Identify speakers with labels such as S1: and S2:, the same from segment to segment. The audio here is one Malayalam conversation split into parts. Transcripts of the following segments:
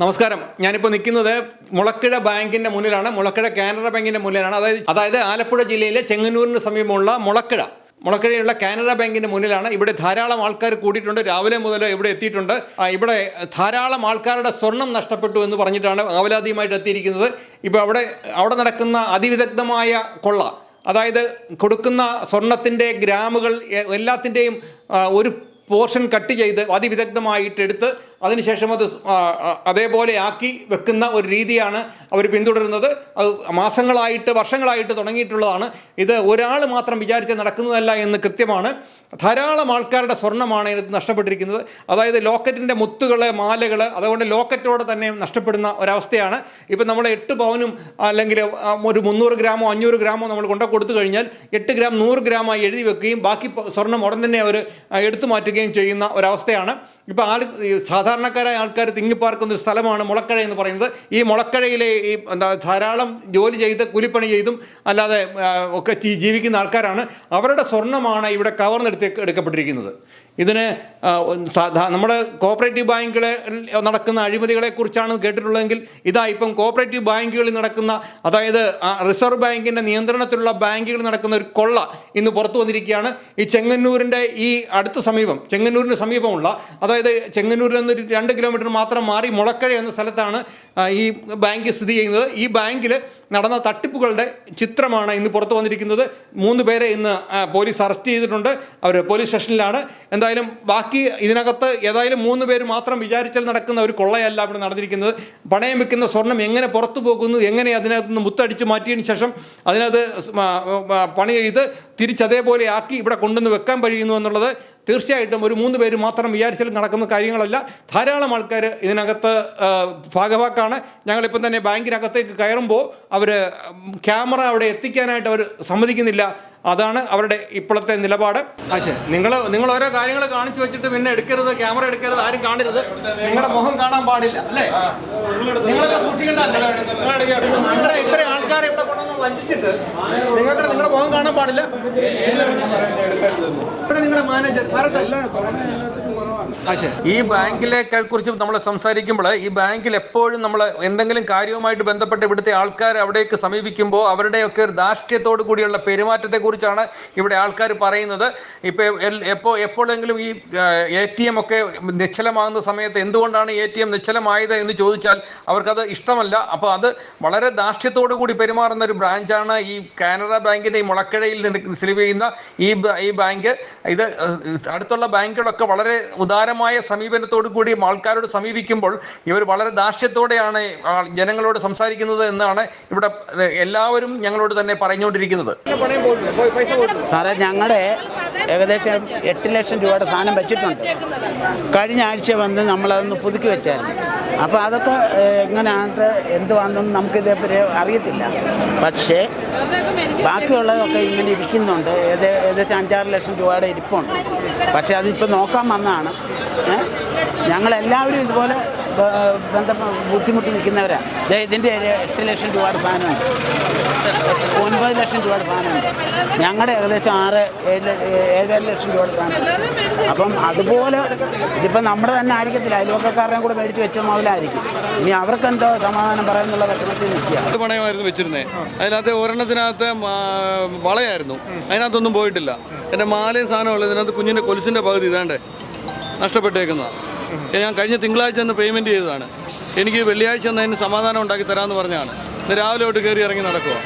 S1: നമസ്കാരം. ഞാനിപ്പോൾ നിൽക്കുന്നത് മുളക്കിഴ ബാങ്കിന്റെ മുന്നിലാണ്. മുളക്കിഴ കാനറ ബാങ്കിന്റെ മുന്നിലാണ്. അതായത് അതായത് ആലപ്പുഴ ജില്ലയിലെ ചെങ്ങന്നൂരിന് സമീപമുള്ള മുളക്കിഴ. മുളക്കിഴയുള്ള കാനറ ബാങ്കിന്റെ മുന്നിലാണ്. ഇവിടെ ധാരാളം ആൾക്കാർ കൂടിയിട്ടുണ്ട്. രാവിലെ മുതൽ ഇവിടെ എത്തിയിട്ടുണ്ട്. ഇവിടെ ധാരാളം ആൾക്കാരുടെ സ്വർണം നഷ്ടപ്പെട്ടു എന്ന് പറഞ്ഞിട്ടാണ് ആവലാതിയുമായിട്ട് എത്തിയിരിക്കുന്നത്. ഇപ്പോൾ അവിടെ അവിടെ നടക്കുന്ന അതിവിദഗ്ധമായ കൊള്ള അതായത് കൊടുക്കുന്ന സ്വർണത്തിന്റെ ഗ്രാമുകൾ എല്ലാത്തിന്റെയും ഒരു പോർഷൻ കട്ട് ചെയ്ത് അതിവിദഗ്ധമായിട്ട് എടുത്ത് അതിനുശേഷം അത് അതേപോലെ ആക്കി വെക്കുന്ന ഒരു രീതിയാണ് അവർ പിന്തുടരുന്നത്. അത് മാസങ്ങളായിട്ട് വർഷങ്ങളായിട്ട് തുടങ്ങിയിട്ടുള്ളതാണ്. ഇത് ഒരാൾ മാത്രം വിചാരിച്ച് നടക്കുന്നതല്ല എന്ന് കൃത്യമാണ്. ധാരാളം ആൾക്കാരുടെ സ്വർണമാണ് ഇത് നഷ്ടപ്പെട്ടിരിക്കുന്നത്. അതായത് ലോക്കറ്റിന്റെ മുത്തുകൾ മാലകൾ അതുകൊണ്ട് ലോക്കറ്റോടെ തന്നെ നഷ്ടപ്പെടുന്ന ഒരവസ്ഥയാണ്. ഇപ്പം നമ്മൾ എട്ട് പവനും അല്ലെങ്കിൽ ഒരു മുന്നൂറ് ഗ്രാമോ അഞ്ഞൂറ് ഗ്രാമോ നമ്മൾ കൊണ്ടു കൊടുത്തു കഴിഞ്ഞാൽ എട്ട് ഗ്രാം നൂറ് ഗ്രാമായി എഴുതി വെക്കുകയും ബാക്കി സ്വർണം ഉടൻ തന്നെ അവർ എടുത്തു മാറ്റുകയും ചെയ്യുന്ന ഒരവസ്ഥയാണ്. ഇപ്പോൾ ആൾ ഈ സാധാരണക്കാരായ ആൾക്കാർ തിങ്ങിപ്പാർക്കുന്ന ഒരു സ്ഥലമാണ് മുളക്കഴ എന്ന് പറയുന്നത്. ഈ മുളക്കഴയിലെ ഈ എന്താ ധാരാളം ജോലി ചെയ്ത് കൂലിപ്പണി ചെയ്തും അല്ലാതെ ഒക്കെ ജീവിക്കുന്ന ആൾക്കാരാണ്. അവരുടെ സ്വർണമാണ് ഇവിടെ കവർന്നെടുത്ത് എടുക്കപ്പെട്ടിരിക്കുന്നത്. ഇതിന് നമ്മുടെ കോപ്പറേറ്റീവ് ബാങ്കുകളെ നടക്കുന്ന അഴിമതികളെക്കുറിച്ചാണ് കേട്ടിട്ടുള്ളതെങ്കിൽ ഇതാ ഇപ്പം കോപ്പറേറ്റീവ് ബാങ്കുകളിൽ നടക്കുന്ന അതായത് റിസർവ് ബാങ്കിന്റെ നിയന്ത്രണത്തിലുള്ള ബാങ്കുകളിൽ നടക്കുന്ന ഒരു കൊള്ള ഇന്ന് പുറത്തു വന്നിരിക്കുകയാണ്. ഈ ചെങ്ങന്നൂരിന്റെ ഈ അടുത്ത സമീപം ചെങ്ങന്നൂരിന് സമീപമുള്ള അതായത് ചെങ്ങന്നൂരിൽ നിന്ന് രണ്ട് കിലോമീറ്റർ മാത്രം മാറി മുളക്കഴ എന്ന സ്ഥലത്താണ് ഈ ബാങ്ക് സ്ഥിതി ചെയ്യുന്നത്. ഈ ബാങ്കിൽ നടന്ന തട്ടിപ്പുകളുടെ ചിത്രമാണ് ഇന്ന് പുറത്തു വന്നിരിക്കുന്നത്. മൂന്ന് പേരെ ഇന്ന് പോലീസ് അറസ്റ്റ് ചെയ്തിട്ടുണ്ട്. അവർ പോലീസ് സ്റ്റേഷനിലാണ്. എന്തായാലും ബാക്കി ഇതിനകത്ത് ഏതായാലും മൂന്ന് പേര് മാത്രം വിചാരിച്ചാൽ നടക്കുന്ന ഒരു കൊള്ളയല്ല ഇവിടെ നടന്നിരിക്കുന്നത്. പണയം വെക്കുന്ന സ്വർണം എങ്ങനെ പുറത്തു പോകുന്നു എങ്ങനെ അതിനകത്ത് നിന്ന് മുത്തടിച്ച് മാറ്റിയതിന് ശേഷം അതിനകത്ത് പണി ചെയ്ത് തിരിച്ചതേപോലെ ആക്കി ഇവിടെ കൊണ്ടുവന്ന് വെക്കാൻ കഴിയുന്നു എന്നുള്ളത് തീർച്ചയായിട്ടും ഒരു മൂന്ന് പേര് മാത്രം വിചാരിച്ചാൽ നടക്കുന്ന കാര്യങ്ങളല്ല. ധാരാളം ആൾക്കാർ ഇതിനകത്ത് ഭാഗവാക്കാണ്. ഞങ്ങളിപ്പം തന്നെ ബാങ്കിനകത്തേക്ക് കയറുമ്പോൾ അവർ ക്യാമറ അവിടെ എത്തിക്കാനായിട്ട് അവർ സമ്മതിക്കുന്നില്ല. അതാണ് അവരുടെ ഇപ്പോഴത്തെ നിലപാട്. നിങ്ങൾ നിങ്ങൾ ഓരോ കാര്യങ്ങൾ കാണിച്ചു വെച്ചിട്ട് പിന്നെ എടുക്കരുത് ക്യാമറ എടുക്കരുത് ആരും കാണരുത്. നിങ്ങളുടെ മുഖം കാണാൻ പാടില്ല അല്ലേ? നിങ്ങളൊക്കെ സൂക്ഷിക്കേണ്ട നിങ്ങളുടെ ഇത്ര ആൾക്കാരെ ഇവിടെ കൊണ്ടുവന്ന് വഞ്ചിച്ചിട്ട് നിങ്ങൾക്ക് നിങ്ങളുടെ മുഖം കാണാൻ പാടില്ല. ഇവിടെ നിങ്ങളുടെ മാനേജർ ഈ ബാങ്കിലെ കുറിച്ച് നമ്മൾ സംസാരിക്കുമ്പോൾ ഈ ബാങ്കിൽ എപ്പോഴും നമ്മൾ എന്തെങ്കിലും കാര്യവുമായിട്ട് ബന്ധപ്പെട്ട് ഇവിടുത്തെ ആൾക്കാർ അവിടേക്ക് സമീപിക്കുമ്പോൾ അവരുടെയൊക്കെ ഒരു ധാർഷ്ട്യത്തോടു കൂടിയുള്ള പെരുമാറ്റത്തെ കുറിച്ചാണ് ഇവിടെ ആൾക്കാർ പറയുന്നത്. ഇപ്പോൾ എപ്പോൾ എപ്പോഴെങ്കിലും ഈ എ ടി എം ഒക്കെ നിശ്ചലമാകുന്ന സമയത്ത് എന്തുകൊണ്ടാണ് എ ടി എം നിശ്ചലമായത് എന്ന് ചോദിച്ചാൽ അവർക്കത് ഇഷ്ടമല്ല. അപ്പോൾ അത് വളരെ ധാർഷ്ട്യത്തോടു കൂടി പെരുമാറുന്ന ഒരു ബ്രാഞ്ചാണ് ഈ കാനറ ബാങ്കിന്റെ ഈ മുളക്കഴയിൽ നിന്ന് സ്ഥിതി ചെയ്യുന്ന ഈ ഈ ബാങ്ക്. ഇത് അടുത്തുള്ള ബാങ്കുകളൊക്കെ വളരെ ഉദാരമായ സമീപനത്തോടു കൂടി ആൾക്കാരോട് സമീപിക്കുമ്പോൾ ഇവർ വളരെ ദാർഷ്യത്തോടെയാണ് ജനങ്ങളോട് സംസാരിക്കുന്നത് എന്നാണ് ഇവിടെ എല്ലാവരും ഞങ്ങളോട് തന്നെ പറഞ്ഞുകൊണ്ടിരിക്കുന്നത്.
S2: സാറേ ഞങ്ങളുടെ ഏകദേശം എട്ട് ലക്ഷം രൂപയുടെ സാധനം വെച്ചിട്ടുണ്ട്. കഴിഞ്ഞ ആഴ്ച വന്ന് നമ്മളതൊന്ന് പുതുക്കി വെച്ചായിരുന്നു. അപ്പോൾ അതൊക്കെ എങ്ങനെയാണ് എന്തുവാണെന്നൊന്നും നമുക്കിതേപ്പറ്റി അറിയത്തില്ല. പക്ഷേ ബാക്കിയുള്ളതൊക്കെ ഇങ്ങനെ ഇരിക്കുന്നുണ്ട്. ഏകദേശം അഞ്ചാറ് ലക്ഷം രൂപയുടെ ഇരിപ്പുണ്ട്. പക്ഷേ അതിപ്പോൾ നോക്കാൻ വന്നതാണ്? ഞങ്ങളെല്ലാവരും ഇതുപോലെ ബന്ധ ബുദ്ധിമുട്ടി നിൽക്കുന്നവരാണ് ഇതിന്റെ എട്ട് ലക്ഷം രൂപയുടെ സാധനമുണ്ട്. ഒൻപത് ലക്ഷം രൂപയുടെ സാധനമുണ്ട്. ഞങ്ങളുടെ ഏകദേശം ആറ് ഏഴ് ഏഴര ലക്ഷം രൂപയുടെ സാധനം അപ്പം അതുപോലെ ഇതിപ്പോൾ നമ്മുടെ തന്നെ ആയിരിക്കത്തില്ല. അയൽവക്കക്കാരനെ കൂടെ മേടിച്ച് വെച്ച മുതലായിരിക്കും ഇനി അവർക്ക് എന്തോ സമാധാനം പറയാനുള്ള ഭക്ഷണത്തിൽ നിൽക്കുക.
S3: പണയമായിരുന്നു വെച്ചിരുന്നത് അതിനകത്ത് ഒരെണ്ണത്തിനകത്ത് വളയായിരുന്നു. അതിനകത്തൊന്നും പോയിട്ടില്ല. എന്റെ മാലയും സാധനമുള്ള ഇതിനകത്ത് കുഞ്ഞിന്റെ കൊലുസിന്റെ പകുതി ഇതാണ്ട്. നഷ്ടപ്പെട്ടേക്കുന്നതാണ് ഞാൻ കഴിഞ്ഞ തിങ്കളാഴ്ച ഒന്ന് പേയ്മെന്റ് ചെയ്തതാണ്. എനിക്ക് വെള്ളിയാഴ്ച ഒന്ന് അതിന് സമാധാനം ഉണ്ടാക്കി തരാമെന്ന് പറഞ്ഞാണ് ഇന്ന് രാവിലെ തൊട്ട് കയറി ഇറങ്ങി നടക്കുക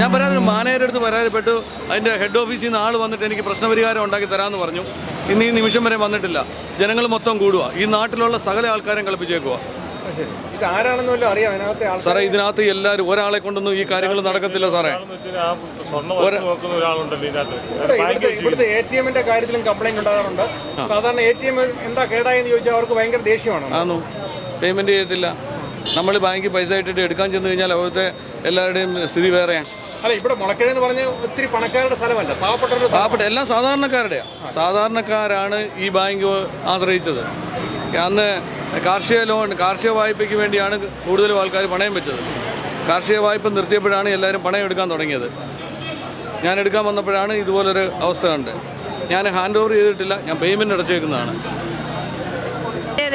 S3: ഞാൻ പരാതി മാനേജരുടെ അടുത്ത് പരാതിപ്പെട്ടു. അതിന്റെ ഹെഡ് ഓഫീസിൽ നിന്ന് ആൾ വന്നിട്ട് എനിക്ക് പ്രശ്നപരിഹാരം ഉണ്ടാക്കി തരാമെന്ന് പറഞ്ഞു. ഇന്ന് ഈ നിമിഷം വരെ വന്നിട്ടില്ല. ജനങ്ങൾ മൊത്തം കൂടുക ഈ നാട്ടിലുള്ള സകല ആൾക്കാരെയും കളിപ്പിച്ചേക്കുക സാറേ ഇതിനകത്ത് എല്ലാവരും ഒരാളെ കൊണ്ടൊന്നും ഈ കാര്യങ്ങൾ നടക്കത്തില്ല സാറേ.
S4: ആണോ പേയ്മെന്റ് നോക്കുന്ന ഒരാളുണ്ടല്ലോ ഇതിനകത്ത്.
S1: ഇവിടുത്തെ ഇവിടുത്തെ എ ടി എമ്മിന്റെ കാര്യത്തിലും കംപ്ലൈന്റ് ഉണ്ടാകാറുണ്ട്. സാധാരണ എ ടി എം എന്താ കേടായെന്ന് ചോദിച്ചാൽ അവർക്ക് ഭയങ്കര ദേഷ്യമാണ്.
S3: ആന്നു? പേയ്മെന്റ് ചെയ്യത്തില്ല. നമ്മൾ ബാങ്കിൽ പൈസ ഇട്ടിട്ട് എടുക്കാൻ ചെന്ന് കഴിഞ്ഞാൽ അവിടുത്തെ എല്ലാവരുടെയും സ്ഥിതി വേറെയാണ്
S1: അല്ല ഇവിടെ മുളക്കഴ എന്ന് പറഞ്ഞ ഒത്തിരി പണക്കാരുടെ സ്ഥലമല്ല. പാവപ്പെട്ടവരുടെ
S3: പാവപ്പെട്ട എല്ലാം സാധാരണക്കാരുടെയാണ് സാധാരണക്കാരാണ് ഈ ബാങ്ക് ആശ്രയിച്ചത്. അന്ന് കാർഷിക ലോൺ കാർഷിക വായ്പയ്ക്ക് വേണ്ടിയാണ് കൂടുതലും ആൾക്കാർ പണയം വെച്ചത്. കാർഷിക വായ്പ നിർത്തിയപ്പോഴാണ് എല്ലാവരും പണയം എടുക്കാൻ തുടങ്ങിയത്. ഞാൻ എടുക്കാൻ വന്നപ്പോഴാണ് ഇതുപോലൊരു അവസ്ഥ ഉണ്ട് ഞാൻ ഹാൻഡ് ഓവർ ചെയ്തിട്ടില്ല ഞാൻ പേയ്മെന്റ് അടച്ചേക്കുന്നതാണ്.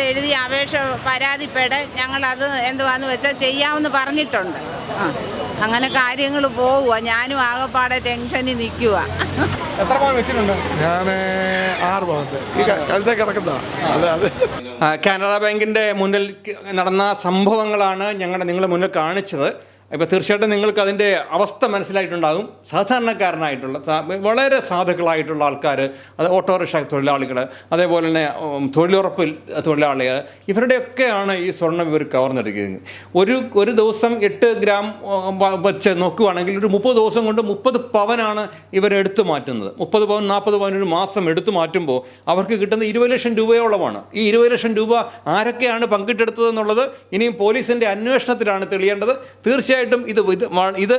S5: എഴുതി അപേക്ഷ പരാതിപ്പെടെ ഞങ്ങളത് എന്തുവാന്ന് വെച്ചാൽ ചെയ്യാമെന്ന് പറഞ്ഞിട്ടുണ്ട്. അങ്ങനെ കാര്യങ്ങൾ പോവുക ഞാനും ആകെപ്പാടെ ടെൻഷനിൽ നിൽക്കുക
S1: എത്ര പവൻ വെച്ചിട്ടുണ്ട്?
S6: ഞാൻ ആറ് പവന്റെ ഈ കഴുത്തെ കിടക്കുന്ന അതെ അതെ.
S1: കാനറ ബാങ്കിന്റെ മുന്നിൽ നടന്ന സംഭവങ്ങളാണ് ഞങ്ങളുടെ നിങ്ങളുടെ മുന്നിൽ കാണിച്ചത്. ഇപ്പോൾ തീർച്ചയായിട്ടും നിങ്ങൾക്ക് അതിന്റെ അവസ്ഥ മനസ്സിലായിട്ടുണ്ടാകും. സാധാരണക്കാരനായിട്ടുള്ള വളരെ സാധുക്കളായിട്ടുള്ള ആൾക്കാർ അത് ഓട്ടോറിക്ഷ തൊഴിലാളികൾ അതേപോലെ തന്നെ തൊഴിലുറപ്പ് തൊഴിലാളികൾ ഇവരുടെയൊക്കെയാണ് ഈ സ്വർണം ഇവർ കവർന്നെടുക്കുന്നത് ഒരു ഒരു ദിവസം എട്ട് ഗ്രാം വെച്ച് നോക്കുകയാണെങ്കിൽ ഒരു മുപ്പത് ദിവസം കൊണ്ട് മുപ്പത് പവനാണ് ഇവർ എടുത്തു മാറ്റുന്നത്. മുപ്പത് പവൻ നാൽപ്പത് പവൻ ഒരു മാസം എടുത്തു മാറ്റുമ്പോൾ അവർക്ക് കിട്ടുന്ന ഇരുപത് ലക്ഷം രൂപയോളമാണ്. ഈ ഇരുപത് ലക്ഷം രൂപ ആരൊക്കെയാണ് പങ്കിട്ടെടുത്തതെന്നുള്ളത് ഇനിയും പോലീസിന്റെ അന്വേഷണത്തിലാണ് തെളിയേണ്ടത്. തീർച്ചയായിട്ടും ഇത് ഇത്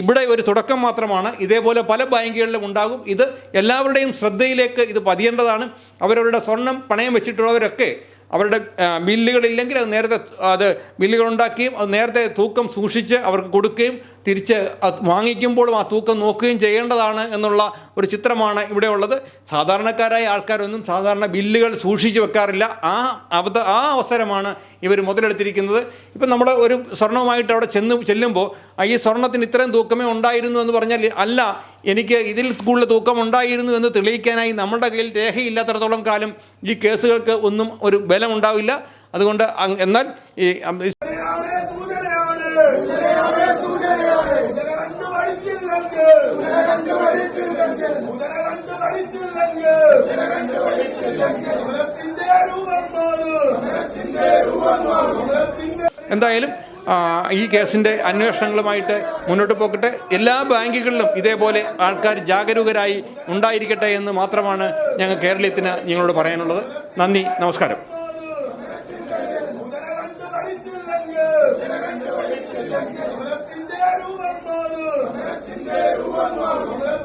S1: ഇവിടെ ഒരു തുടക്കം മാത്രമാണ്. ഇതേപോലെ പല ബാങ്കുകളിലും ഉണ്ടാകും. ഇത് എല്ലാവരുടെയും ശ്രദ്ധയിലേക്ക് ഇത് പതിയേണ്ടതാണ്. അവരവരുടെ സ്വർണം പണയം വെച്ചിട്ടുള്ളവരൊക്കെ അവരുടെ മില്ലുകളില്ലെങ്കിൽ അത് നേരത്തെ അത് മില്ലുകളുണ്ടാക്കുകയും അത് നേരത്തെ തൂക്കം സൂക്ഷിച്ച് അവർക്ക് കൊടുക്കുകയും തിരിച്ച് വാങ്ങിക്കുമ്പോഴും ആ തൂക്കം നോക്കുകയും ചെയ്യേണ്ടതാണ് എന്നുള്ള ഒരു ചിത്രമാണ് ഇവിടെ ഉള്ളത്. സാധാരണക്കാരായ ആൾക്കാരൊന്നും സാധാരണ ബില്ലുകൾ സൂക്ഷിച്ച് വെക്കാറില്ല. ആ അവത ആ അവസരമാണ് ഇവർ മുതലെടുത്തിരിക്കുന്നത്. ഇപ്പം നമ്മൾ ഒരു സ്വർണവുമായിട്ട് അവിടെ ചെന്ന് ചെല്ലുമ്പോൾ ഈ സ്വർണത്തിന് ഇത്രയും തൂക്കമേ ഉണ്ടായിരുന്നു എന്ന് പറഞ്ഞാൽ അല്ല എനിക്ക് ഇതിൽ കൂടുതൽ തൂക്കം ഉണ്ടായിരുന്നു എന്ന് തെളിയിക്കാനായി നമ്മുടെ കയ്യിൽ രേഖയില്ലാത്തടത്തോളം കാലം ഈ കേസുകൾക്ക് ഒന്നും ഒരു ബലം ഉണ്ടാവില്ല അതുകൊണ്ട് എന്നാൽ ഈ എന്തായാലും ഈ കേസിന്റെ അന്വേഷണങ്ങളുമായിട്ട് മുന്നോട്ട് പോകട്ടെ എല്ലാ ബാങ്കുകളിലും ഇതേപോലെ ആൾക്കാർ ജാഗരൂകരായി ഉണ്ടായിരിക്കട്ടെ എന്ന് മാത്രമാണ് ഞങ്ങൾ കേരളീയത്തിന് നിങ്ങളോട് പറയാനുള്ളത്. നന്ദി നമസ്കാരം.
S7: മാറും